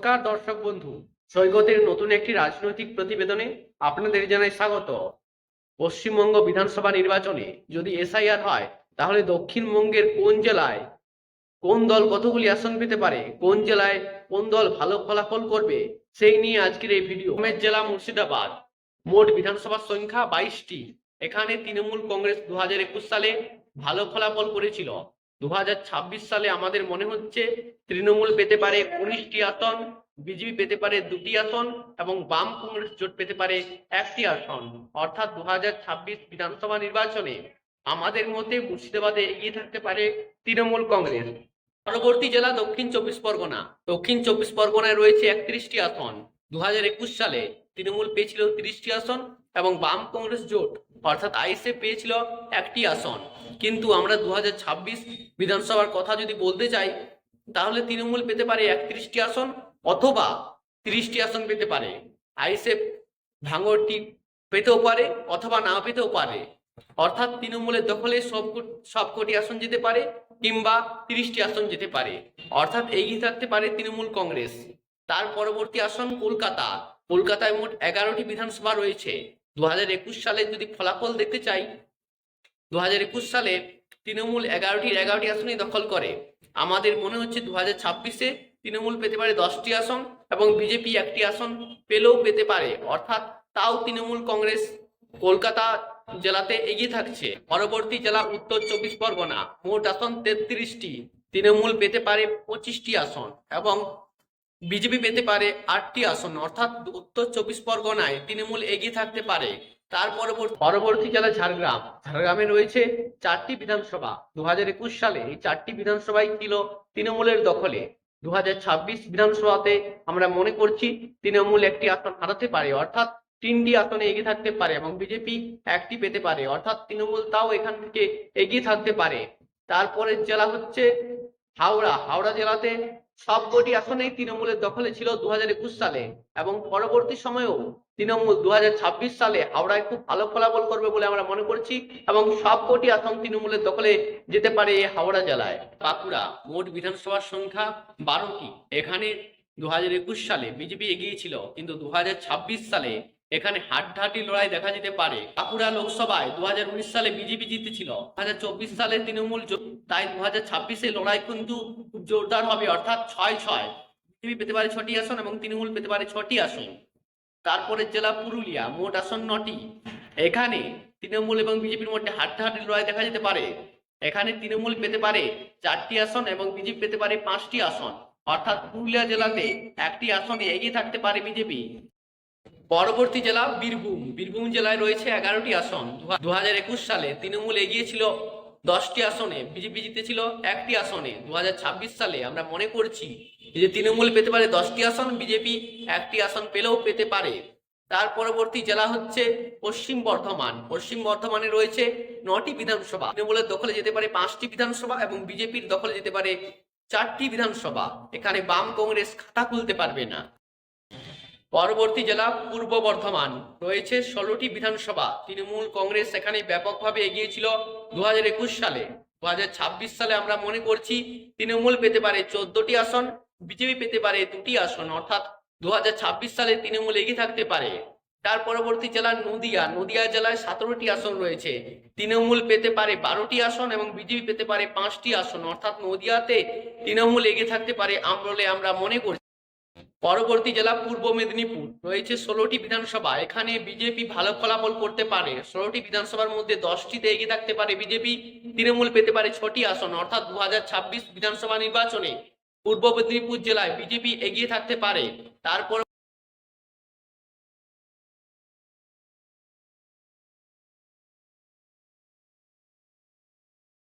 নমস্কার দর্শক বন্ধু। সৈকতের নতুন একটি রাজনৈতিক প্রতিবেদনে আপনাদের জানাই স্বাগত। পশ্চিমবঙ্গ বিধানসভা নির্বাচনে যদি এসআইআর হয়, তাহলে দক্ষিণবঙ্গের কোন জেলায় কোন দল কতগুলি আসন পেতে পারে, কোন জেলায় কোন দল ভালো ফলাফল করবে, সেই নিয়ে আজকের এই ভিডিও। জেলা মুর্শিদাবাদ, মোট বিধানসভার সংখ্যা বাইশটি। এখানে তৃণমূল কংগ্রেস দু হাজার একুশ সালে ভালো ফলাফল করেছিল। দু হাজার ছাব্বিশ সালে আমাদের মনে হচ্ছে তৃণমূল পেতে পারে উনিশটি আসন, বিজেপি পেতে পারে দুটি আসন এবং বাম কংগ্রেস জোট পেতে পারে একটি আসন। অর্থাৎ দু হাজার ছাব্বিশ বিধানসভা নির্বাচনে আমাদের মতে মুর্শিদাবাদে এগিয়ে থাকতে পারে তৃণমূল কংগ্রেস। পরবর্তী জেলা দক্ষিণ চব্বিশ পরগনা। দক্ষিণ চব্বিশ পরগনায় রয়েছে একত্রিশটি আসন। দু হাজার একুশ সালে তৃণমূল পেয়েছিল তিরিশটি আসন এবং বাম কংগ্রেস জোট, অর্থাৎ আইএসএফ পেয়েছিল একটি আসন। কিন্তু আমরা দু হাজার ছাব্বিশ বিধানসভার কথা যদি বলতে চাই, তাহলে তৃণমূল পেতে পারে একত্রিশটি আসন অথবা তিরিশটি আসন পেতে পারে। আইএসএফ ভাঙরটি পেতেও পারে অথবা না পেতেও পারে। অর্থাৎ তৃণমূলের দখলে সব সবকটি আসন যেতে পারে কিংবা তিরিশটি আসন যেতে পারে। অর্থাৎ এগিয়ে থাকতে পারে তৃণমূল কংগ্রেস। তার পরবর্তী আসন কলকাতা। কলকাতায় মোট এগারোটি বিধানসভা রয়েছে। দু হাজার একুশ সালে যদি ফলাফল দেখতে চাই দু হাজার একুশ সালে তৃণমূল এগারোটির এগারোটি আসনই দখল করে। আমাদের মনে হচ্ছে দু হাজার ছাব্বিশে তৃণমূল পেতে পারে দশটি আসন এবং বিজেপি একটি আসন পেলেও পেতে পারে। অর্থাৎ তাও তৃণমূল কংগ্রেস কলকাতা জেলাতে এগিয়ে থাকছে। পরবর্তী জেলা উত্তর চব্বিশ পরগনা, মোট আসন তেত্রিশটি। তৃণমূল পেতে পারে পঁচিশটি আসন এবং বিজেপি পেতে পারে আটটি আসন, অর্থাৎ উত্তর চব্বিশ পরগনায় তৃণমূল এগিয়ে থাকতে পারে। তার পরবর্তী পরবর্তী জেলা ঝাড়গ্রাম। ঝাড়গ্রামে রয়েছে চারটি বিধানসভা। দু হাজার একুশ সালে এই চারটি বিধানসভাই ছিল তৃণমূলের দখলে। দু হাজার ছাব্বিশ বিধানসভাতে আমরা মনে করছি তৃণমূল একটি আসন হারাতে পারে, অর্থাৎ তিনটি আসনে এগিয়ে থাকতে পারে এবং বিজেপি একটি পেতে পারে, অর্থাৎ তৃণমূল তাও এখান থেকে এগিয়ে থাকতে পারে। তারপরের জেলা হচ্ছে হাওড়া। হাওড়া জেলাতে সবকটি আসনেই তৃণমূলের দখলে ছিল দুহাজার একুশ সালে এবং পরবর্তী সময়েও তৃণমূল দুহাজার ছাব্বিশ সালে হাওড়ায় খুব ভালো ফলাফল করবে বলে আমরা মনে করছি এবং সবকটি আসন তৃণমূলের দখলে যেতে পারে হাওড়া জেলায়। বাঁকুড়া, মোট বিধানসভার সংখ্যা বারোটি এখানে দু হাজার একুশ সালে বিজেপি এগিয়ে ছিল, কিন্তু দু হাজার ছাব্বিশ সালে এখানে হাড্ডাহাড্ডি লড়াই দেখা যেতে পারে। বাঁকুড়া লোকসভায় দুহাজার উনিশ সালে বিজেপি জিতেছিল। দু সালে তৃণমূল তাই দু হাজার ছাব্বিশে লড়াই কিন্তু খুব জোরদার হবে। অর্থাৎ ছয় ছয়। বিজেপি পেতে পারে ছটি আসন এবং তৃণমূল পেতে পারে ছটি আসন। তারপরে জেলা পুরুলিয়া, মোট আসন নটি। এখানে তৃণমূল এবং বিজেপির মধ্যে হাড্ডাহাড্ডি লড়াই দেখা যেতে পারে। এখানে তৃণমূল পেতে পারে চারটি আসন এবং বিজেপি পেতে পারে পাঁচটি আসন। অর্থাৎ পুরুলিয়া জেলাতে একটি আসনে এগিয়ে থাকতে পারে বিজেপি। পরবর্তী জেলা বীরভূম। বীরভূম জেলায় রয়েছে এগারোটি আসন। দু হাজার একুশ সালে তৃণমূল এগিয়েছিল দশটি আসনে বিজেপি জিতেছিল একটি আসনে। দু হাজার ছাব্বিশ সালে আমরা মনে করছি যে তৃণমূল পেতে পারে দশটি আসন, বিজেপি একটি আসন পেলেও পেতে পারে। তার পরবর্তী জেলা হচ্ছে পশ্চিম বর্ধমান। পশ্চিম বর্ধমানে রয়েছে নটি বিধানসভা। তৃণমূলের দখলে যেতে পারে পাঁচটি বিধানসভা এবং বিজেপির দখলে যেতে পারে চারটি বিধানসভা। এখানে বাম কংগ্রেস খাতা খুলতে পারবে না। পরবর্তী জেলা পূর্ব বর্ধমান। রয়েছে ষোলোটি বিধানসভা। তৃণমূল কংগ্রেস সেখানে ব্যাপকভাবে এগিয়েছিল দু হাজার একুশ সালে। দু হাজার ছাব্বিশ সালে আমরা মনে করছি তৃণমূল পেতে পারে চোদ্দটি আসন, বিজেপি পেতে পারে দুটি আসন। অর্থাৎ দু হাজার ছাব্বিশ সালে তৃণমূল এগিয়ে থাকতে পারে। তার পরবর্তী জেলা নদিয়া। নদিয়া জেলায় সতেরোটি আসন রয়েছে। তৃণমূল পেতে পারে বারোটি আসন এবং বিজেপি পেতে পারে পাঁচটি আসন। অর্থাৎ নদিয়াতে তৃণমূল এগিয়ে থাকতে পারে আমরলে আমরা মনে করছি পরবর্তী জেলা পূর্ব মেদিনীপুর। রয়েছে ষোলোটি বিধানসভা। এখানে বিজেপি ভালো ফলাফল করতে পারে। ষোলোটি বিধানসভার মধ্যে দশটিতে এগিয়ে থাকতে পারে বিজেপি। তৃণমূল পেতে পারে ছটি আসন। অর্থাৎ দু হাজার ছাব্বিশ বিধানসভা নির্বাচনে পূর্ব মেদিনীপুর জেলায় বিজেপি এগিয়ে থাকতে পারে। তারপর